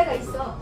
데가 있어.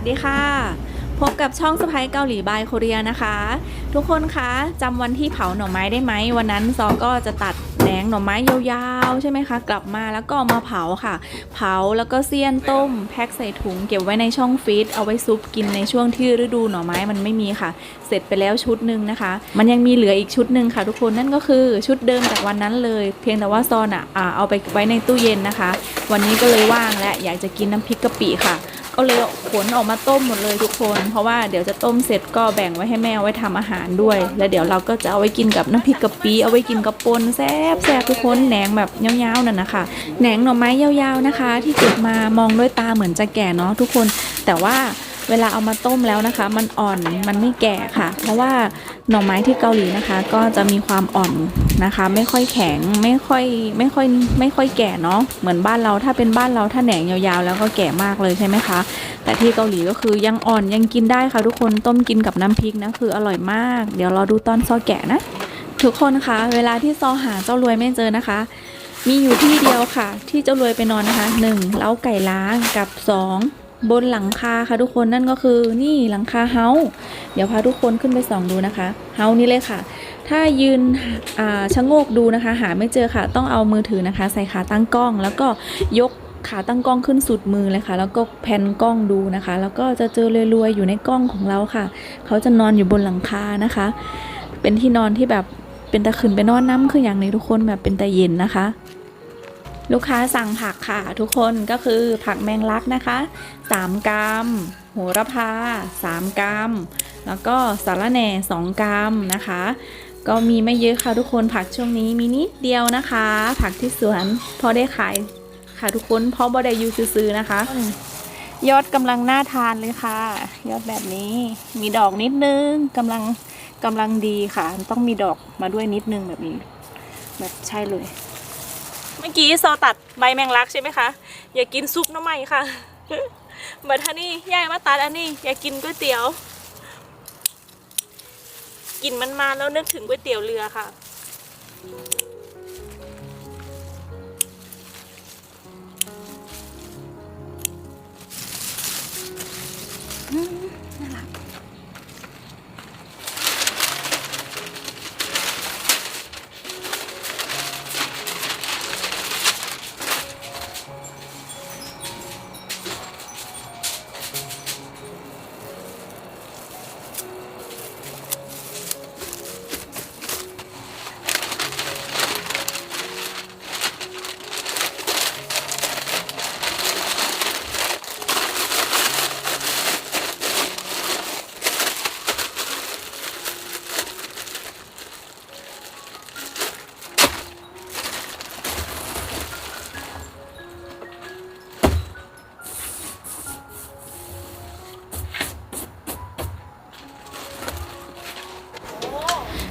สวัสดีค่ะ พบกับช่องสไปเกาหลีบายโคเรียนะคะ ทุกคนคะจำวันที่เผาหน่อไม้ได้ไหม วันนั้นซอก็จะตัดแหนงหน่อไม้ยาวๆ ใช่ไหมคะ กลับมาแล้วก็มาเผาค่ะ เผาแล้วก็เสี้ยนต้ม แพ็คใส่ถุงเก็บไว้ในช่องฟรีซเอาไว้ซุปกินในช่วงที่ฤดูหน่อไม้มันไม่มีค่ะ เสร็จไปแล้วชุดหนึ่งนะคะ มันยังมีเหลืออีกชุดหนึ่งค่ะ ทุกคนนั่นก็คือชุดเดิมจากวันนั้นเลย เพียงแต่ว่าซอนอะเอาไปไว้ในตู้เย็นนะคะ วันนี้ก็เลยว่างและอยากจะกินน้ำพริกกะปิค่ะ ก็เลยขนออกมาต้มหมดเลยทุกคน เพราะว่าเดี๋ยวจะต้มเสร็จก็แบ่งไว้ให้แม่ไว้ทำอาหารด้วย แล้วเดี๋ยวเราก็จะเอาไว้กินกับน้ำพริกกะปิเอาไว้กินกับปนแซ่บแซ่บทุกคนแหนงแบบยาวๆนั่นนะคะแหนงหน่อไม้ยาวๆนะคะ ที่เก็บมามองด้วยตาเหมือนจะแก่เนาะทุกคนแต่ว่า เวลาเอามาต้มแล้วนะคะ มันอ่อนมันไม่แก่ค่ะ เพราะว่าหน่อไม้ที่เกาหลีนะคะ ก็จะมีความอ่อนนะคะ ไม่ค่อยแข็งไม่ค่อยไม่ค่อยไม่ค่อยแก่เนาะเหมือนบ้านเราถ้าเป็นบ้านเราถ้าแหนงยาวๆ แล้วก็แก่มากเลยใช่ไหมคะ แต่ที่เกาหลีก็คือยังอ่อนยังกินได้ค่ะทุกคนต้มกินกับน้ำพริกนะคืออร่อยมาก เดี๋ยวรอดูตอนซอแกะนะทุกคนคะเวลาที่ซอหาเจ้ารวยไม่เจอนะคะมีอยู่ที่เดียวค่ะ ที่เจ้ารวยไปนอนนะคะหนึ่งเล้าไก่ล้างกับสอง บนหลังคาค่ะทุกคนนั่นก็คือนี่หลังคาเฮาเดี๋ยวพาทุกคนขึ้นไปส่องดูนะคะเฮานี่เลยค่ะ ถ้ายืนชะโงกดูนะคะ หาไม่เจอค่ะ ต้องเอามือถือนะคะ ใส่ขาตั้งกล้อง แล้วก็ยกขาตั้งกล้องขึ้นสุดมือเลยค่ะ แล้วก็แผ่นกล้องดูนะคะ แล้วก็จะเจอรวยๆอยู่ในกล้องของเราค่ะ เขาจะนอนอยู่บนหลังคานะคะ เป็นที่นอนที่แบบเป็นตะขืนไปนอนน้ำคืออย่างในทุกคนแบบเป็นตะเย็นนะคะ ลูกค้าสั่งผักค่ะทุกคนก็คือผักแมงลักนะคะ 3 กรัมโหระพา 3 กรัม แล้วก็สาระแหน่ 2 กรัมนะคะ ก็มีไม่เยอะค่ะทุกคนผักช่วงนี้มีนิดเดียวนะคะ ผักที่สวนพอได้ขายค่ะทุกคนเพราะบ่ได้อยูซื้อนะคะ ยอดกำลังน่าทานเลยค่ะ ยอดแบบนี้มีดอกนิดนึงกำลังกำลังดีค่ะ ต้องมีดอกมาด้วยนิดนึงแบบนี้ แบบใช่เลย เมื่อกี้โซตัดใบแมงลักใช่ไหมคะ อย่ากินซุปน้ำมันค่ะเมื่อท่านี่ยายมาตัดอันนี้ อย่ากินก๋วยเตี๋ยวกินมันมาแล้วนึกถึงก๋วยเตี๋ยวเรือค่ะ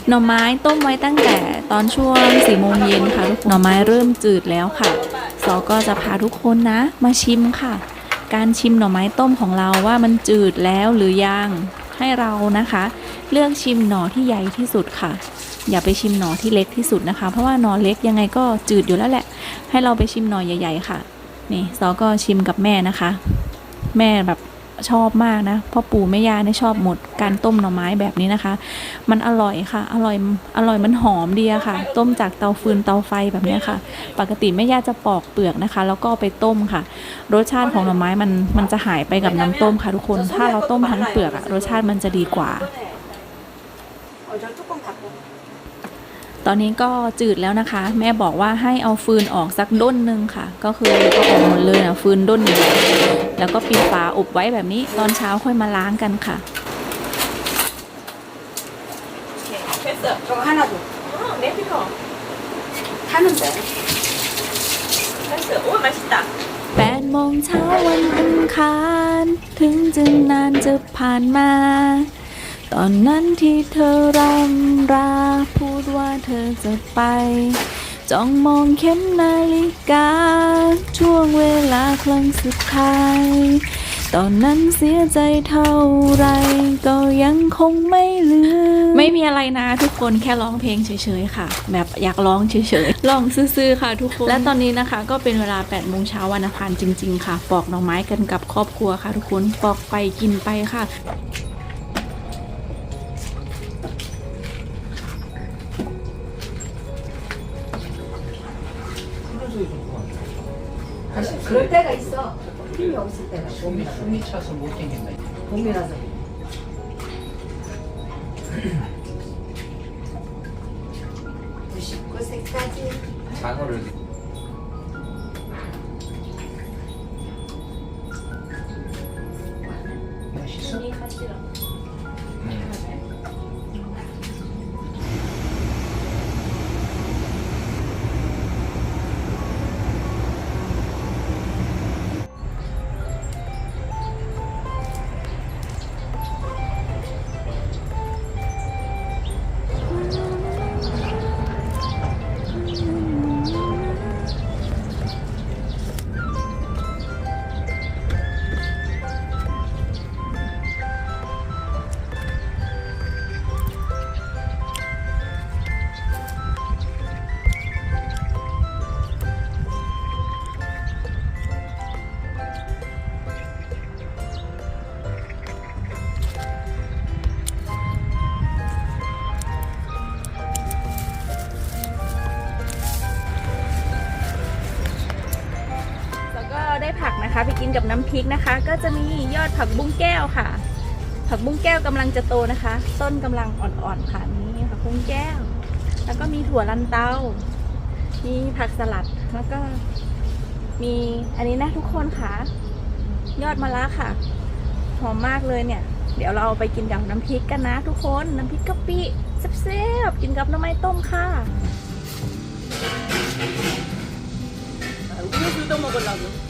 หน่อไม้ต้มไว้ตั้งแต่ตอนช่วงสี่โมงเย็นค่ะทุกหน่อไม้เริ่มจืดแล้วค่ะซอก็จะพาทุกคนนะ มาชิมค่ะ การชิมหน่อไม้ต้มของเราว่ามันจืดแล้วหรือยังให้เรานะคะ เลือกชิมหน่อที่ใหญ่ที่สุดค่ะ อย่าไปชิมหน่อที่เล็กที่สุดนะคะ เพราะว่าหน่อเล็กยังไงก็จืดอยู่แล้วแหละ ให้เราไปชิมหน่อใหญ่ ๆ ค่ะ นี่ซอก็ชิมกับแม่นะคะ แม่แบบ ชอบมากนะพ่อปู่แม่ย่าเนี่ยชอบหมดการต้มหน่อไม้แบบนี้นะคะ มันอร่อยค่ะ อร่อยอร่อยมันหอมดีอะค่ะ ต้มจากเตาฟืนเตาไฟแบบนี้ค่ะ ปกติแม่ย่าจะปอกเปลือกนะคะ แล้วก็ไปต้มค่ะ รสชาติของหน่อไม้มันมันจะหายไปกับน้ำต้มค่ะทุกคน ถ้าเราต้มทั้งเปลือกอะรสชาติมันจะดีกว่า ตอนนี้ก็จืดแล้วนะคะ แม่บอกว่าให้เอาฟืนออกสักด้นหนึ่งค่ะ ก็คือก็ออกหมดเลยนะฟืนด้นหนึ่ง แล้วก็ปิดฝาอบไว้แบบนี้ ตอนเช้าค่อยมาล้างกันค่ะ 됐어. 저거 하나 줘. 내 필요. 타는데. 됐어. 오, 맛있다. แปดโมงเช้าวันอังคารถึงจะนานจะผ่านมา ตอนนั้นที่เธอรำราพูดว่าเธอจะไป จ้องมองเข็มนาฬิกา ช่วงเวลาครั้งสุดท้าย ตอนนั้นเสียใจเท่าไร ก็ยังคงไม่ลืม ไม่มีอะไรนะทุกคนแค่ร้องเพลงเฉยๆค่ะ แบบอยากร้องเฉยๆร้องซื่อๆค่ะทุกคน และตอนนี้นะคะ ก็เป็นเวลา8โมงเช้าวันอังคารจริง ๆ ค่ะ ปอกหน่อไม้กันกับครอบครัวค่ะ ทุกคน ปอกไปกินไปค่ะ 그럴 때가 있어. 힘이 없을 때가. 숨이 숨이 차서 못 땡긴다. 봄이라서. 구십 구 세까지. 장어를 맛있어? 음. นกับน้ำพริกนะคะ ก็จะมียอดผักบุ้งแก้วค่ะ ผักบุ้งแก้วกำลังจะโตนะคะ ต้นกำลังอ่อนๆค่ะนี่ผักบุ้งแก้ว แล้วก็มีถั่วลันเตา มีผักสลัดแล้วก็มีอันนี้นะทุกคนค่ะ ยอดมะระค่ะ หอมมากเลยเนี่ย เดี๋ยวเราเอาไปกินกับน้ำพริกกันนะ ทุกคนน้ำพริกกะปิเซ่บๆกินกับน้ำไม้ต้มค่ะ Udah ต้มมะ mau berlagu.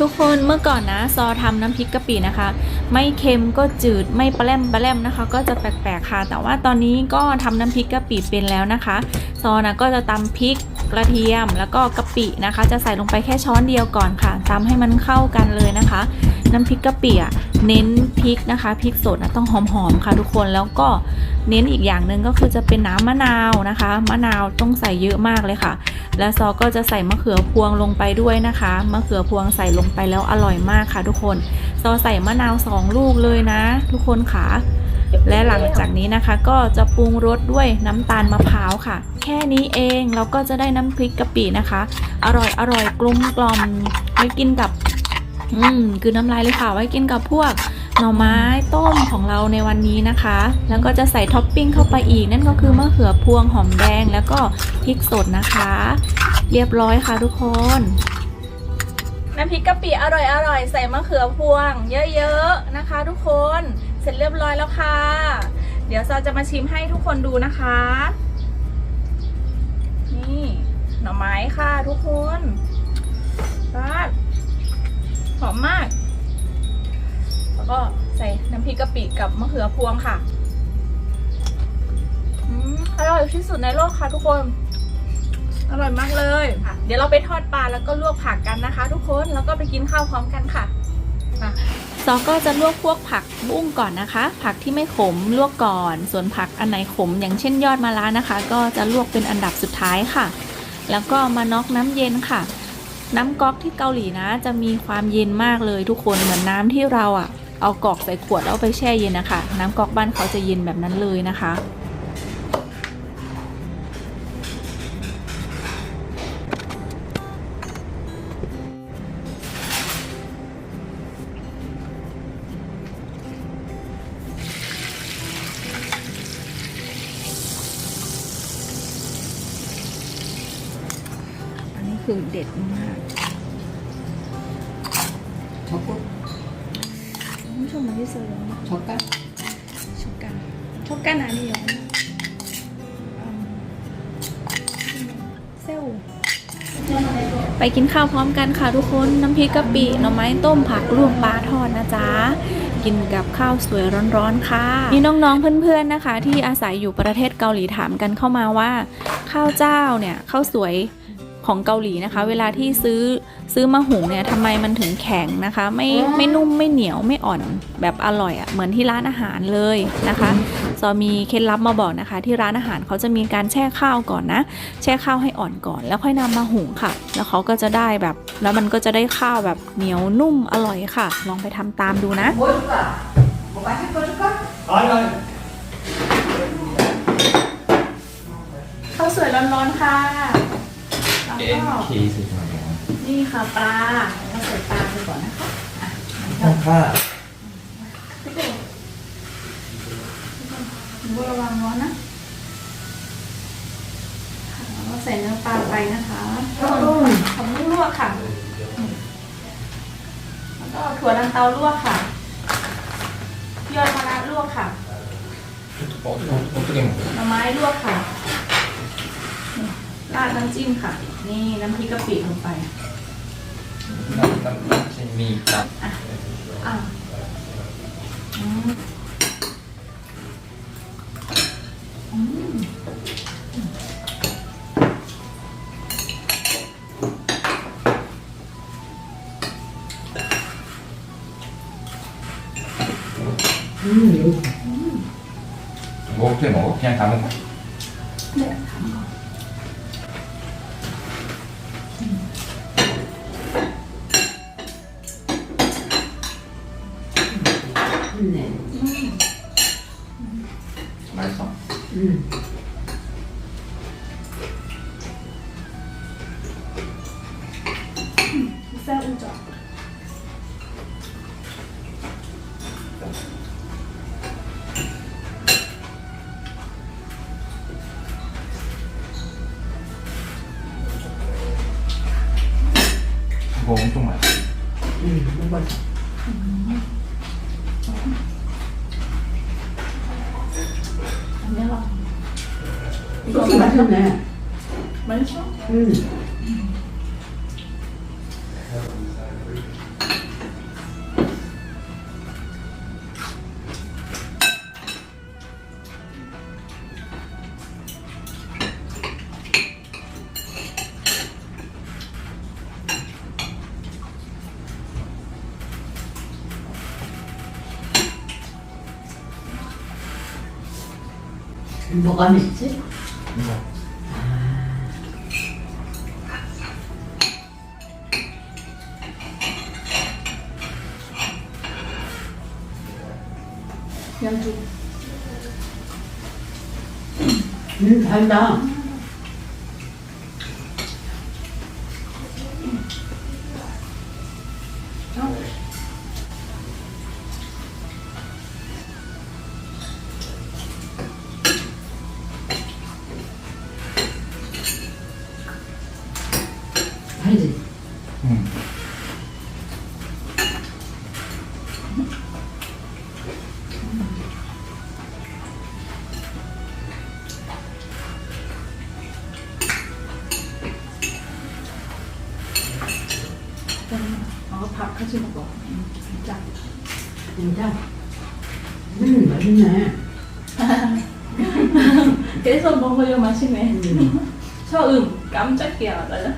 ทุกคนเมื่อก่อนนะ ซอทำน้ำพริกกะปินะคะ ไม่เค็มก็จืดไม่ปลาแรมปลาแรมนะคะ ก็จะแปลกๆค่ะ แต่ว่าตอนนี้ก็ทำน้ำพริกกะปิเป็นแล้วนะคะ ซอนะก็จะตำพริกกระเทียมแล้วก็กะปินะคะ จะใส่ลงไปแค่ช้อนเดียวก่อนค่ะตำให้มันเข้ากันเลยนะคะ น้ำพริกกะปิเน้นพริกนะคะพริกสดนะต้องหอมๆค่ะทุกคนแล้วก็ เน้นอีกอย่างหนึ่งก็คือจะเป็นน้ำมะนาวนะคะ มะนาวต้องใส่เยอะมากเลยค่ะ และซอก็จะใส่มะเขือพวงลงไปด้วยนะคะมะเขือพวงใส่ลงไปแล้วอร่อยมากค่ะ ทุกคนซอใส่มะนาวสองลูกเลยนะ ทุกคนค่ะและหลังจากนี้นะคะก็จะปรุงรสด้วยน้ำตาลมะพร้าวค่ะ แค่นี้เองเราก็จะได้น้ำพริกกะปินะคะ อร่อยอร่อยกลมกล่อมไว้กินกับ อืมคือน้ำลายเลยค่ะ ไว้กินกับพวก หน่อไม้ต้มของเราในวันนี้นะคะ แล้วก็จะใส่ท็อปปิ้งเข้าไปอีก นั่นก็คือมะเขือพวงหอมแดงแล้วก็พริกสดนะคะ เรียบร้อยค่ะทุกคนน้ำพริกกะปิอร่อยอร่อยใส่มะเขือพวง เยอะๆนะคะ ทุกคนเสร็จเรียบร้อยแล้วค่ะ เดี๋ยวซอจะมาชิมให้ทุกคนดูนะคะ นี่หน่อไม้ค่ะทุกคนราดหอมมาก ก็ใส่น้ำพริกกะปิกับมะเขือพวงค่ะอืมอร่อยที่สุดในโลกค่ะทุกคน อร่อยมากเลยเดี๋ยวเราไปทอดปลาแล้วก็ลวกผักกันนะคะ ทุกคน แล้วก็ไปกินข้าวพร้อมกันค่ะซอก็จะลวกพวกผักบุ้งก่อนนะคะ ผักที่ไม่ขมลวกก่อน ส่วนผักอันไหนขม อย่างเช่นยอดมะระนะคะ ก็จะลวกเป็นอันดับสุดท้ายค่ะ แล้วก็มาน็อกน้ำเย็นค่ะ น้ำก๊อกที่เกาหลีนะ จะมีความเย็นมากเลยทุกคนเหมือนน้ำที่เราอะ เอากรอกใส่ขวดแล้วไปแช่เย็นนะคะ น้ำกอกบ้านเขาจะเย็นแบบนั้นเลยนะคะ อันนี้คือเด็ดมาก อร์젓갈ชกกันชกกันอันนี้อยู่เซลไปกินข้าวพร้อมกันค่ะทุกคน น้ำพริกกะปิหน่อไม้ต้มผักลวกปลาทอดนะจ๊ะ กินกับข้าวสวยร้อนๆค่ะ มีน้องๆเพื่อนๆนะคะ ที่อาศัยอยู่ประเทศเกาหลีถามกันเข้ามาว่า ข้าวเจ้าเนี่ยข้าวสวย ของเกาหลีนะคะ เวลาที่ซื้อซื้อมาหุงเนี่ยทำไมมันถึงแข็งนะคะ ไม่ไม่นุ่มไม่เหนียวไม่อ่อนแบบอร่อยอะ่ะเหมือนที่ร้านอาหารเลยนะคะซอมีเคล็ดลับมาบอกนะคะ ที่ร้านอาหารเขาจะมีการแช่ข้าวก่อนนะ แช่ข้าวให้อ่อนก่อน แล้วค่อยนำมาหุงค่ะ แล้วเขาก็จะได้แบบ แล้วมันก็จะได้ข้าวแบบเหนียวนุ่มอร่อยค่ะ ลองไปทำตามดูนะข้าวสวยร้อนๆค่ะ เอ็นคีสุดท้ายนี่ค่ะปลาเราใส่ปลาไปก่อนนะคะอะค่ะระวังร้อนนะเราใส่เนื้อปลาไปนะคะทำลวกค่ะ แล้วก็ถั่วลันเตาลวกค่ะ ยอดมะระลวกค่ะผลไม้ลวกค่ะราดน้ำจิ้มค่ะ นี่น้ำพริกกะปิลงไป 땀땀땀อ่ะอืมอืม 뭐 어떻게 먹어? 그냥 다 먹어? 맛 그냥 이거 그렇게 맛있네. 맛있어? 응. 뭐가 맵지? 이거 연주. 음, 달다. 달지? 응 어, 밥 같이 먹어. 자. 진짜? 음, 맛있네. 계속 먹어요, 맛있네. 음. 처음 깜짝이야, 달라.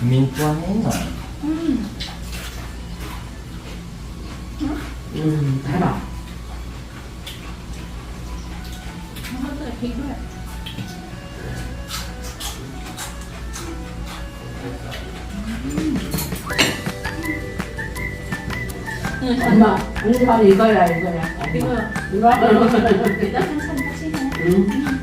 민초는 음. 음, 음 달아. 黑段。嗯，妈，你把你一个呀？一个，你把，给他看，嗯。